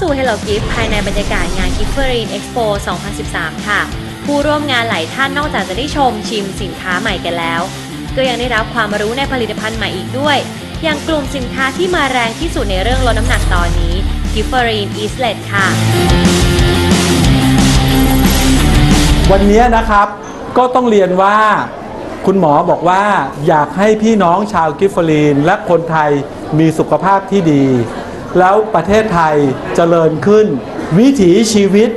สู่ Hello Gift ภายในบรรยากาศงาน Gifferin Expo 2013 ค่ะ ผู้ร่วมงานหลายท่านนอกจากจะได้ชมชิมสินค้าใหม่กันแล้ว ก็ยังได้รับความรู้ในผลิตภัณฑ์ใหม่อีกด้วย อย่างกลุ่มสินค้าที่มาแรงที่สุดในเรื่องลดน้ำหนักตอนนี้ Gifferin Eastlet ค่ะ วันนี้นะครับก็ต้องเรียนว่าคุณหมอบอกว่าอยากให้พี่น้องชาวกิฟเฟอรีน และคนไทยมีสุขภาพที่ดี แล้วประเทศไทยเจริญขึ้น วิถีชีวิต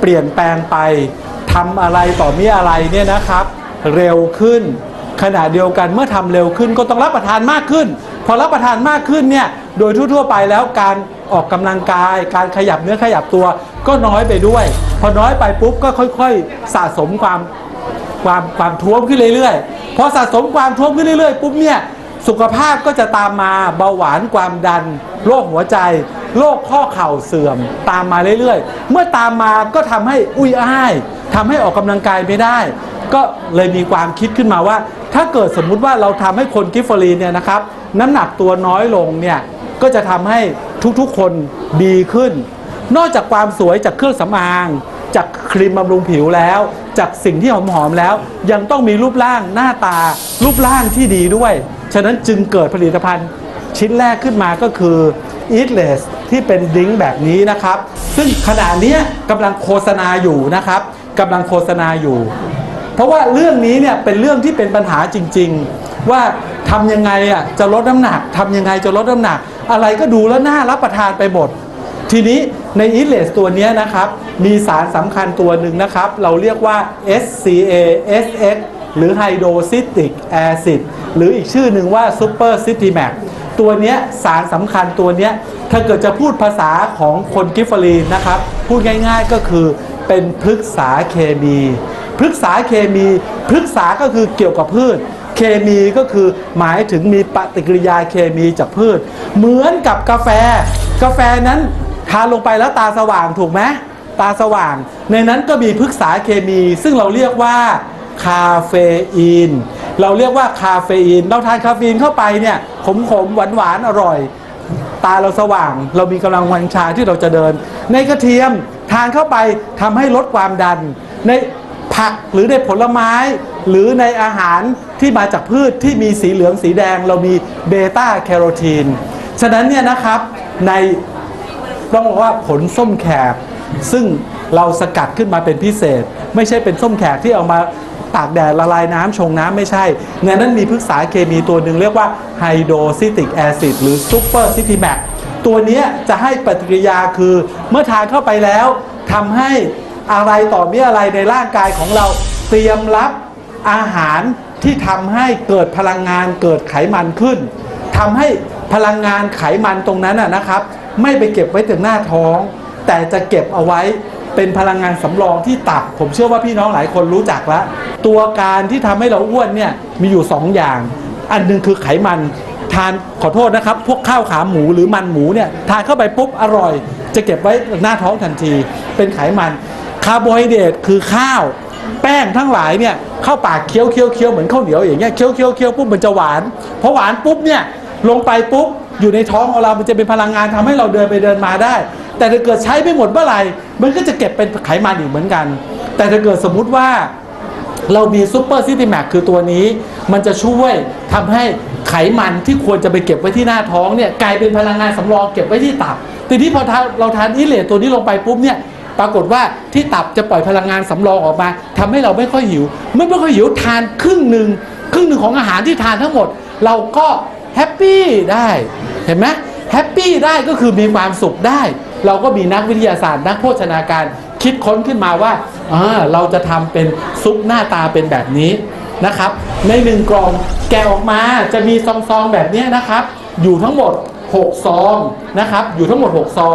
เปลี่ยนแปลงไปทำอะไรต่อมีอะไรเนี่ยนะครับ เร็วขึ้น ขณะเดียวกันเมื่อทำเร็วขึ้นก็ต้องรับประทานมากขึ้น พอรับประทานมากขึ้นเนี่ยโดยทั่วๆไปแล้วการออกกำลังกาย การขยับเนื้อขยับตัวก็น้อยไปด้วย พอน้อยไปปุ๊บก็ค่อยๆ สะสมความความความท้วมขึ้นเรื่อยๆ พอสะสมความท้วมขึ้นเรื่อยๆปุ๊บเนี่ย สุขภาพก็จะตามมาเบาหวานความดัน โรคหัวใจโรคข้อเข่าเสื่อมตามมาเรื่อยๆ เมื่อตามมาก็ทำให้อุ้ยอ้ายทำให้ออกกำลังกายไม่ได้ ก็เลยมีความคิดขึ้นมาว่า ถ้าเกิดสมมุติว่าเราทำให้คนกิฟเฟอรีเนี่ยนะครับ น้ำหนักตัวน้อยลงเนี่ยก็จะทำให้ทุกๆคนดีขึ้น นอกจากความสวยจากเครื่องสำอาง จากครีมบำรุงผิวแล้ว จากสิ่งที่หอมๆแล้ว ยังต้องมีรูปร่างหน้าตา รูปร่างที่ดีด้วย ฉะนั้นจึงเกิดผลิตภัณฑ์ชิ้นแรกขึ้นมาก็คือ Eatless ที่เป็นดริงแบบนี้นะครับ ซึ่งขณะนี้กำลังโฆษณาอยู่นะครับกำลังโฆษณาอยู่ เพราะว่าเรื่องนี้เนี่ยเป็นเรื่องที่เป็นปัญหาจริง ๆ ว่าทำยังไงอะจะลดน้ำหนักทำยังไงจะลดน้ำหนัก อะไรก็ดูแล้วน่ารับประทานไปหมด ทีนี้ในอีเลสตัวนี้นะครับ มีสารสำคัญตัวหนึ่งนะครับ เราเรียกว่า SCA SX หรือ Hydrocytic Acid หรืออีกชื่อหนึ่งว่า Super City Max ตัวเนี้ยสารสำคัญตัวเนี้ยถ้าเกิดจะพูดภาษาของคนกิฟฟอรีนนะครับ พูดง่ายๆก็คือเป็นพฤกษาเคมีพฤกษาเคมีพฤกษาก็คือเกี่ยวกับพืช เคมีก็คือหมายถึงมีปฏิกิริยาเคมีจากพืช เหมือนกับกาแฟ กาแฟนั้นทานลงไปแล้วตาสว่างถูกไหมตาสว่าง ในนั้นก็มีพฤกษาเคมี ซึ่งเราเรียกว่า คาเฟอีน เราเรียกว่าคาเฟอีน เราทานคาเฟอีนเข้าไปเนี่ยขมขมหวานหวานๆอร่อย ตาเราสว่าง เรามีกำลังวังชาที่เราจะเดิน ในกระเทียมทานเข้าไปทำให้ลดความดัน ในผักหรือในผลไม้หรือในอาหารที่มาจากพืชที่มีสีเหลืองสีแดง เรามีเบต้าแคโรทีน ฉะนั้นเนี่ยนะครับในต้องบอกว่าผลส้มแขกซึ่งเราสกัดขึ้นมาเป็นพิเศษ ไม่ใช่เป็นส้มแขกที่เอามา ตากแดดละลายน้ำชงน้ำไม่ใช่ในนั้นมีพฤกษาเคมีตัวหนึ่งเรียกว่าไฮโดรซิติกแอซิดหรือซูเปอร์ซิติแมกตัวนี้จะให้ปฏิกิริยาคือเมื่อทานเข้าไปแล้วทำให้อะไรต่อมีอะไรในร่างกายของเราเตรียมรับอาหารที่ทำให้เกิดพลังงานเกิดไขมันขึ้นทำให้พลังงานไขมันตรงนั้นนะนะครับ ไม่ไปเก็บไว้ถึงหน้าท้อง แต่จะเก็บเอาไว้ เป็นพลังงานสำรองที่ตับ ผมเชื่อว่าพี่น้องหลายคนรู้จักแล้ว ตัวการที่ทำให้เราอ้วนเนี่ยมีอยู่ 2 อย่าง อันหนึงคือไขมันทานขอโทษนะครับ พวกข้าวขาหมูหรือมันหมูเนี่ยทานเข้าไปปุ๊บอร่อย จะเก็บไว้หน้าท้องทันที เป็นไขมันคาร์โบไฮเดรตคือข้าว แป้งทั้งหลายเนี่ยเข้าปากเคี้ยวเคี้ยวเคี้ยวเหมือนข้าวเหนียวอย่างเงี้ยเคี้ยวเคี้ยวเคี้ยวปุ๊บมันจะหวานพอหวานปุ๊บเนี่ยลงไปปุ๊บอยู่ในท้องของเรา มันจะเป็นพลังงานทำให้เราเดินไปเดินมาได้ แต่ถ้าเกิดใช้ไม่หมดเมื่อไหร่ มันก็จะเก็บเป็นไขมันอีกเหมือนกัน แต่ถ้าเกิดสมมุติว่าเรามีซูเปอร์ซิติแมกคือตัวนี้ มันจะช่วยทำให้ไขมันที่ควรจะไปเก็บไว้ที่หน้าท้องเนี่ยกลายเป็นพลังงานสำรองเก็บไว้ที่ตับทีนี้พอเราทานอิเลตตัวนี้ลงไปปุ๊บเนี่ยปรากฏว่าที่ตับจะปล่อยพลังงานสำรองออกมาทำให้เราไม่ค่อยหิวเมื่อไม่ค่อยหิวทานครึ่งหนึ่งครึ่งหนึ่งของอาหารที่ทานทั้งหมด เราก็แฮปปี้ได้เห็นไหมแฮปปี้ได้ก็คือมีความสุขได้เราก็มีนักวิทยาศาสตร์ นักโภชนาการคิดค้นขึ้นมาว่าเราจะทำเป็นซุปหน้าตาเป็นแบบนี้นะครับ ในหนึ่งกล่องแกะออกมาจะมีซองๆแบบนี้นะครับ อยู่ทั้งหมด 6 ซองนะครับ อยู่ทั้งหมด 6 ซอง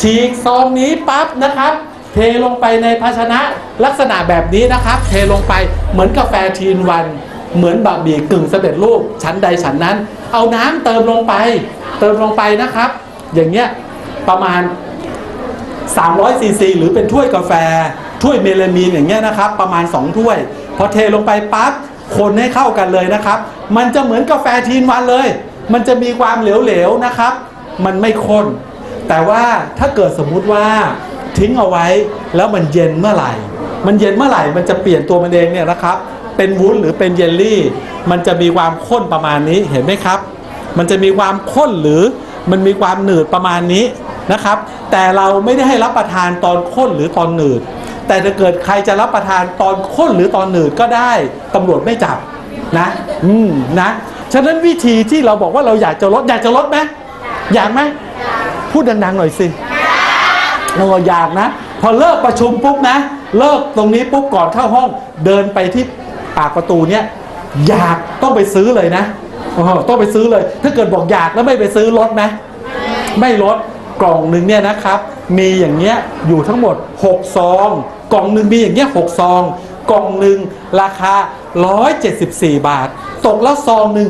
ฉีกซองนี้ปั๊บนะครับ เทลงไปในภาชนะลักษณะแบบนี้นะครับ เทลงไปเหมือนกาแฟทีนวัน เหมือนบะหมี่กึ่งสำเร็จรูปชั้นใดชั้นนั้น เอาน้ำเติมลงไป เติมลงไปนะครับ อย่างเงี้ย ประมาณ 300ซีซีหรือเป็นถ้วยกาแฟ ถ้วยเมลามีนอย่างเงี้ยนะครับ ประมาณ 2 ถ้วย พอเทลงไปปั๊บคนให้เข้ากันเลยนะครับ มันจะเหมือนกาแฟทีนวันเลย มันจะมีความเหลวๆนะครับ มันไม่ข้น แต่ว่าถ้าเกิดสมมุติว่าทิ้งเอาไว้แล้วมันเย็นเมื่อไหร่ มันเย็นเมื่อไหร่มันจะเปลี่ยนตัวมันเองเนี่ยนะครับ เป็นวุ้นหรือเป็นเยลลี่ มันจะมีความข้นประมาณนี้เห็นไหมครับ มันจะมีความข้นหรือมันมีความหนืดประมาณนี้ นะครับ แต่เราไม่ได้ให้รับประทานตอนข้นหรือตอนหนืด แต่ถ้าเกิดใครจะรับประทานตอนข้นหรือตอนหนืดก็ได้ตำรวจไม่จับนะอืมนะฉะนั้นวิธีที่เราบอกว่าเราอยากจะลดอยากจะลดไหมอยากไหมพูดดังๆหน่อยสิเราอยากนะ พอเลิกประชุมปุ๊บนะ เลิกตรงนี้ปุ๊บก่อนเข้าห้อง เดินไปที่ปากประตูเนี่ยอยากต้องไปซื้อเลยนะอ๋อต้องไปซื้อเลย ถ้าเกิดบอกอยากแล้วไม่ไปซื้อลดไหมไม่ลด กล่องหนึ่งเนี่ยนะครับ มีอย่างเงี้ยอยู่ทั้งหมด 6 ซอง กล่องหนึ่งมีอย่างเงี้ย6ซอง กล่องหนึ่งราคา 174 บาท ตกแล้วซองหนึ่ง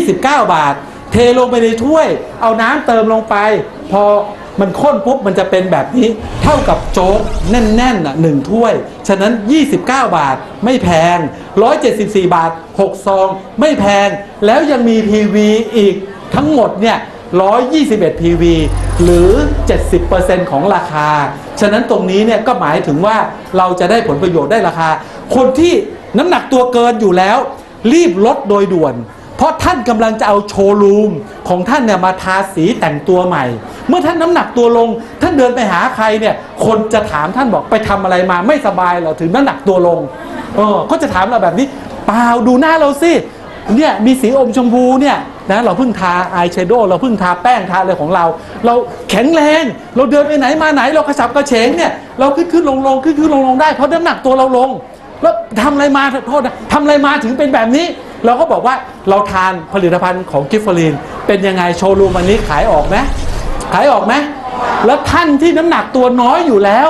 29 บาท เทลงไปในถ้วย เอาน้ำเติมลงไป พอมันข้นปุ๊บมันจะเป็นแบบนี้ เท่ากับโจ๊กแน่นๆน่ะหนึ่งถ้วย ฉะนั้น 29 บาทไม่แพง 174 บาท 6 ซอง ไม่แพง แล้วยังมี PV อีกทั้งหมดเนี่ย 121 PV หรือ 70%ของราคา ฉะนั้นตรงนี้เนี่ยก็หมายถึงว่าเราจะได้ผลประโยชน์ได้ราคา คนที่น้ำหนักตัวเกินอยู่แล้ว รีบลดโดยด่วน เพราะท่านกำลังจะเอาโชว์รูมของท่านเนี่ยมาทาสีแต่งตัวใหม่ เมื่อท่านน้ำหนักตัวลง ท่านเดินไปหาใครเนี่ย คนจะถามท่านบอกไปทำอะไรมาไม่สบายเหรอถึงน้ำหนักตัวลงเออก็จะถามเราแบบนี้เปล่าดูหน้าเราสิ เนี่ยมีสีอมชมพูเนี่ยนะเราเพิ่งทาอายแชโดว์เราเพิ่งทาแป้งทาอะไรของเรา เราแข็งแรง เราเดินไปไหนมาไหน เรากระฉับกระเฉงเนี่ยเราขึ้นขึ้นลงลงขึ้นขึ้นลงลงได้เพราะน้ำหนักตัวเราลง แล้วทำอะไรมาโทษนะทำอะไรมาถึงเป็นแบบนี้ เราก็บอกว่าเราทานผลิตภัณฑ์ของกิฟฟอรีนเป็นยังไงโชว์รูมวันนี้ขายออกไหมขายออกไหมแล้วท่านที่น้ำหนักตัวน้อยอยู่แล้ว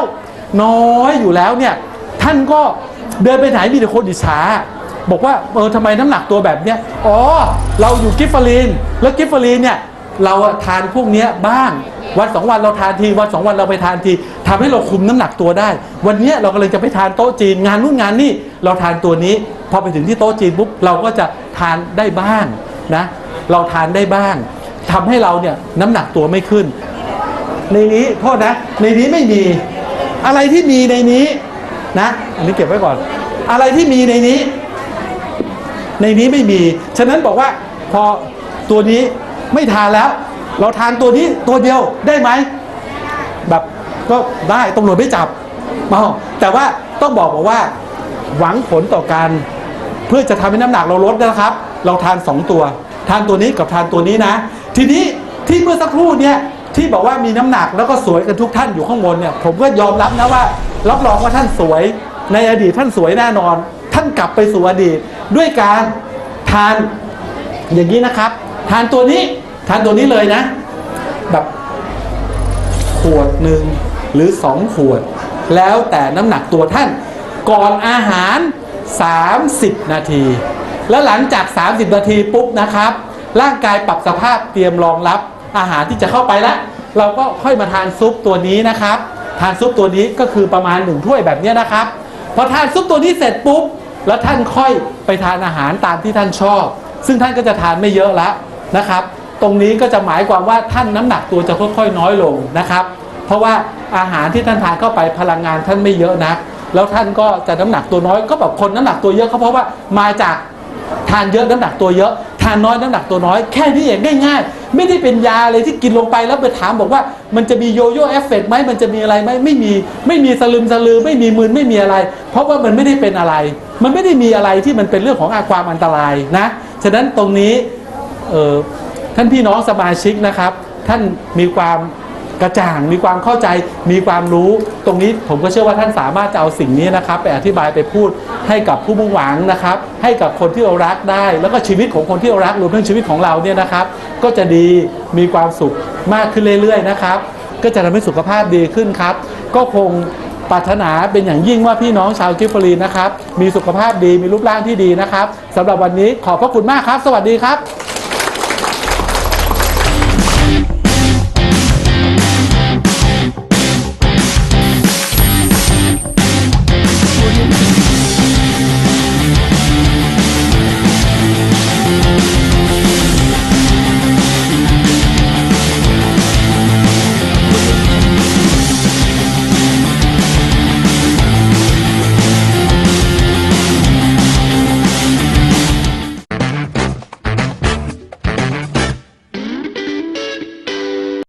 น้อยอยู่แล้วเนี่ยท่านก็เดินไปไหนมีแต่คนอิจฉา บอกว่าเออทำไมน้ำหนักตัวแบบเนี้ยอ๋อ เราอยู่กิฟฟอรีน แล้วกิฟฟอรีนเนี่ยเราทานพวกเนี้ยบ้าง วันสองวันเราทานที วันสองวันเราไปทานทีทำให้เราคุมน้ำหนักตัวได้ วันเนี้ยเรากำลังจะไปทานโต๊ะจีนงานนู่นงานนี่เราทานตัวนี้ พอไปถึงที่โต๊ะจีนปุ๊บเราก็จะทานได้บ้างนะเราทานได้บ้างทำให้เราเนี่ยน้ำหนักตัวไม่ขึ้น ในนี้โทษนะ ในนี้ไม่มีอะไรที่มีในนี้นะ อันนี้เก็บไว้ก่อน อะไรที่มีในนี้ ในนี้ไม่มี ฉะนั้นบอกว่าพอตัวนี้ไม่ทานแล้ว เราทานตัวนี้ตัวเดียวได้ไหมแบบก็ได้ตำรวจไม่จับอ๋อแต่ว่าต้องบอกบอกว่า หวังผลต่อการเพื่อจะทำให้น้ำหนักเราลดนะครับ เราทาน 2 ตัว ทานตัวนี้กับทานตัวนี้นะ ทีนี้ที่เมื่อสักครู่เนี่ยที่บอกว่ามีน้ำหนักแล้วก็สวยกันทุกท่านอยู่ข้างบนเนี่ยผมก็ยอมรับนะว่า รับรองว่าท่านสวย ในอดีตท่านสวยแน่นอน ท่านกลับไปสู่อดีต ด้วยการทานอย่างนี้นะครับ ทานตัวนี้ทานตัวนี้เลยนะ แบบขวดหนึ่งหรือสองขวด แล้วแต่น้ำหนักตัวท่าน ก่อนอาหาร 30 นาที แล้วหลังจาก 30 นาทีปุ๊บนะครับ ร่างกายปรับสภาพเตรียมรองรับอาหารที่จะเข้าไปแล้ว เราก็ค่อยมาทานซุปตัวนี้นะครับ ทานซุปตัวนี้ก็คือประมาณหนึ่งถ้วยแบบนี้นะครับ พอทานซุปตัวนี้เสร็จปุ๊บ แล้วท่านค่อยไปทานอาหารตามที่ท่านชอบ ซึ่งท่านก็จะทานไม่เยอะแล้วนะครับ ตรงนี้ก็จะหมายความว่าท่านน้ำหนักตัวจะค่อยๆน้อยลงนะครับ เพราะว่าอาหารที่ท่านทานเข้าไปพลังงานท่านไม่เยอะนะแล้วท่านก็จะน้ำหนักตัวน้อยก็แบบคนน้ำหนักตัวเยอะก็เพราะว่ามาจากทานเยอะน้ำหนักตัวเยอะ ทานน้อยน้ำหนักตัวน้อยแค่นี้เองง่ายๆ ไม่ได้เป็นยาเลยที่กินลงไปแล้วไปถามบอกว่า มันจะมีโยโย่เอฟเฟกต์ไหมมันจะมีอะไรไหมไม่มีไม่มีสลึมสลือไม่มีมึนไม่มีอะไร เพราะว่ามันไม่ได้เป็นอะไร มันไม่ได้มีอะไรที่มันเป็นเรื่องของอาความอันตรายนะ ฉะนั้นตรงนี้เออท่านพี่น้องสมาชิกนะครับ ท่านมีความกระจ่าง มีความเข้าใจ มีความรู้ ตรงนี้ผมก็เชื่อว่าท่านสามารถจะเอาสิ่งนี้นะครับ ไปอธิบายไปพูดให้กับผู้มุ่งหวังนะครับ ให้กับคนที่เรารักได้ แล้วก็ชีวิตของคนที่เรารักรวมทั้งชีวิตของเราเนี่ยนะครับ ก็จะดี มีความสุขมากขึ้นเรื่อยๆนะครับ ก็จะทำให้สุขภาพดีขึ้นครับ ก็คง ปรารถนาเป็นอย่างยิ่งว่าพี่น้องชาวกิฟฟรีนะครับ มีสุขภาพดีมีรูปร่างที่ดีนะครับสำหรับวันนี้ขอบพระคุณมากครับ สวัสดีครับ